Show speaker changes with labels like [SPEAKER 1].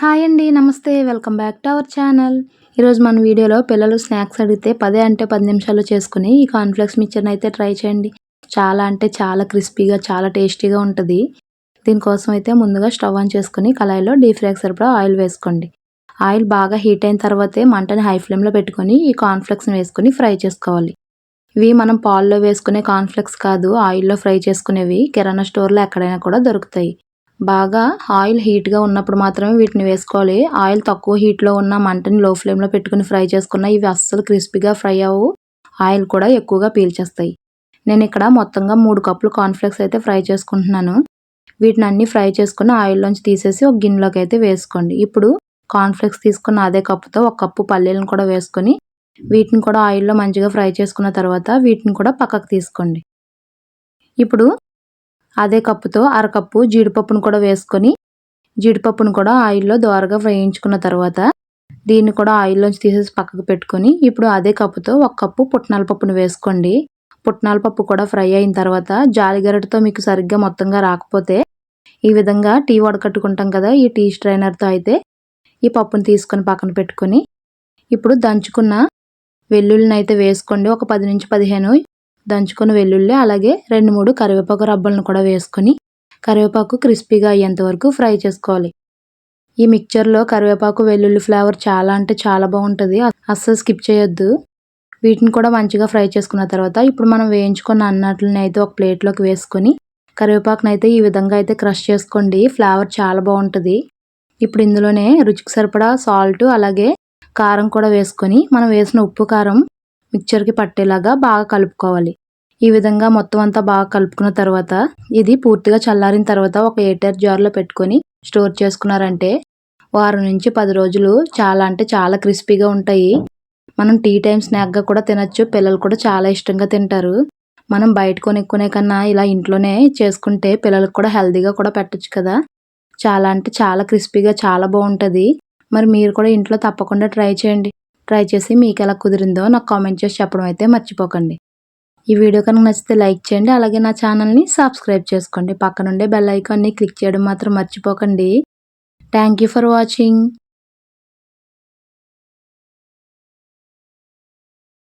[SPEAKER 1] Hi అండి నమస్తే welcome back to our channel. ఈరోజు మన వీడియోలో పిల్లలు స్నాక్స్ అడిగితే పదే అంటే పది నిమిషాల్లో చేసుకుని ఈ కాన్ఫ్లెక్స్ మిక్చర్ని అయితే ట్రై చేయండి. చాలా అంటే చాలా క్రిస్పీగా చాలా టేస్టీగా ఉంటుంది. దీనికోసం అయితే ముందుగా స్టవ్ ఆన్ చేసుకుని కళాయిలో డీప్ ఫ్రైకి సరిపడా ఆయిల్ వేసుకోండి. ఆయిల్ బాగా హీట్ అయిన తర్వాతే మంటని హై ఫ్లేమ్లో పెట్టుకొని ఈ కాన్ఫ్లెక్స్ని వేసుకుని ఫ్రై చేసుకోవాలి. ఇవి మనం పాల్లో వేసుకునే కాన్ఫ్లెక్స్ కాదు ఆయిల్లో ఫ్రై చేసుకునేవి కిరాణా స్టోర్లో ఎక్కడైనా కూడా దొరుకుతాయి. బాగా ఆయిల్ హీట్గా ఉన్నప్పుడు మాత్రమే వీటిని వేసుకోవాలి. ఆయిల్ తక్కువ హీట్లో ఉన్న మంటని లో ఫ్లేమ్లో పెట్టుకుని ఫ్రై చేసుకున్న ఇవి అస్సలు క్రిస్పీగా ఫ్రై అవ్వు ఆయిల్ కూడా ఎక్కువగా పీల్చేస్తాయి. నేను ఇక్కడ మొత్తంగా మూడు కప్పులు కాన్ఫ్లెక్స్ అయితే ఫ్రై చేసుకుంటున్నాను. వీటిని అన్ని ఫ్రై చేసుకుని ఆయిల్లోంచి తీసేసి ఒక గిన్నెలోకి అయితే వేసుకోండి. ఇప్పుడు కాన్ఫ్లెక్స్ తీసుకున్న అదే కప్పుతో ఒక కప్పు పల్లీలను కూడా వేసుకొని వీటిని కూడా ఆయిల్లో మంచిగా ఫ్రై చేసుకున్న తర్వాత వీటిని కూడా పక్కకు తీసుకోండి. ఇప్పుడు అదే కప్పుతో అరకప్పు జీడిపప్పును కూడా వేసుకొని జీడిపప్పును కూడా ఆయిల్లో దోరగా వేయించుకున్న తర్వాత దీన్ని కూడా ఆయిల్లోంచి తీసేసి పక్కకు పెట్టుకొని ఇప్పుడు అదే కప్పుతో ఒక కప్పు పుట్నాల పప్పును వేసుకోండి. పుట్నాల పప్పు కూడా ఫ్రై అయిన తర్వాత జాలిగరటితో మీకు సరిగ్గా మొత్తంగా రాకపోతే ఈ విధంగా టీ వడకట్టుకుంటాం కదా ఈ టీ స్ట్రైనర్తో అయితే ఈ పప్పును తీసుకొని పక్కన పెట్టుకొని ఇప్పుడు దంచుకున్న వెల్లుల్లిని అయితే వేసుకోండి. ఒక పది నుంచి పదిహేను దంచుకున్న వెల్లుల్లి అలాగే రెండు మూడు కరివేపాకు రబ్బలను కూడా వేసుకొని కరివేపాకు క్రిస్పీగా అయ్యేంత వరకు ఫ్రై చేసుకోవాలి. ఈ మిక్చర్లో కరివేపాకు వెల్లుల్లి ఫ్లేవర్ చాలా అంటే చాలా బాగుంటుంది. అస్సలు స్కిప్ చేయొద్దు. వీటిని కూడా మంచిగా ఫ్రై చేసుకున్న తర్వాత ఇప్పుడు మనం వేయించుకున్న అన్నట్లని అయితే ఒక ప్లేట్లోకి వేసుకొని కరివేపాకుని అయితే ఈ విధంగా అయితే క్రష్ చేసుకోండి. ఫ్లేవర్ చాలా బాగుంటుంది. ఇప్పుడు ఇందులోనే రుచికి సరిపడా సాల్ట్ అలాగే కారం కూడా వేసుకొని మనం వేసిన ఉప్పు కారం మిక్చర్కి పట్టేలాగా బాగా కలుపుకోవాలి. ఈ విధంగా మొత్తం అంతా బాగా కలుపుకున్న తర్వాత ఇది పూర్తిగా చల్లారిన తర్వాత ఒక ఎయిటర్ జార్లో పెట్టుకొని స్టోర్ చేసుకున్నారంటే వారం నుంచి పది రోజులు చాలా అంటే చాలా క్రిస్పీగా ఉంటాయి. మనం టీ టైం స్నాక్గా కూడా తినచ్చు పిల్లలు కూడా చాలా ఇష్టంగా తింటారు. మనం బయట కొనుక్కునే కన్నా ఇలా ఇంట్లోనే చేసుకుంటే పిల్లలకు కూడా హెల్తీగా కూడా పెట్టచ్చు కదా. చాలా అంటే చాలా క్రిస్పీగా చాలా బాగుంటుంది. మరి మీరు కూడా ఇంట్లో తప్పకుండా ట్రై చేయండి. ట్రై చేసి మీకు ఎలా కుదిరిందో నాకు కామెంట్ చేసి చెప్పడం అయితే మర్చిపోకండి. ఈ వీడియో కనుక నచ్చితే లైక్ చేయండి అలాగే నా ఛానల్ని సబ్స్క్రైబ్ చేసుకోండి. పక్కనుండే బెల్ ఐకాన్ని క్లిక్ చేయడం మాత్రం మర్చిపోకండి. Thank for watching.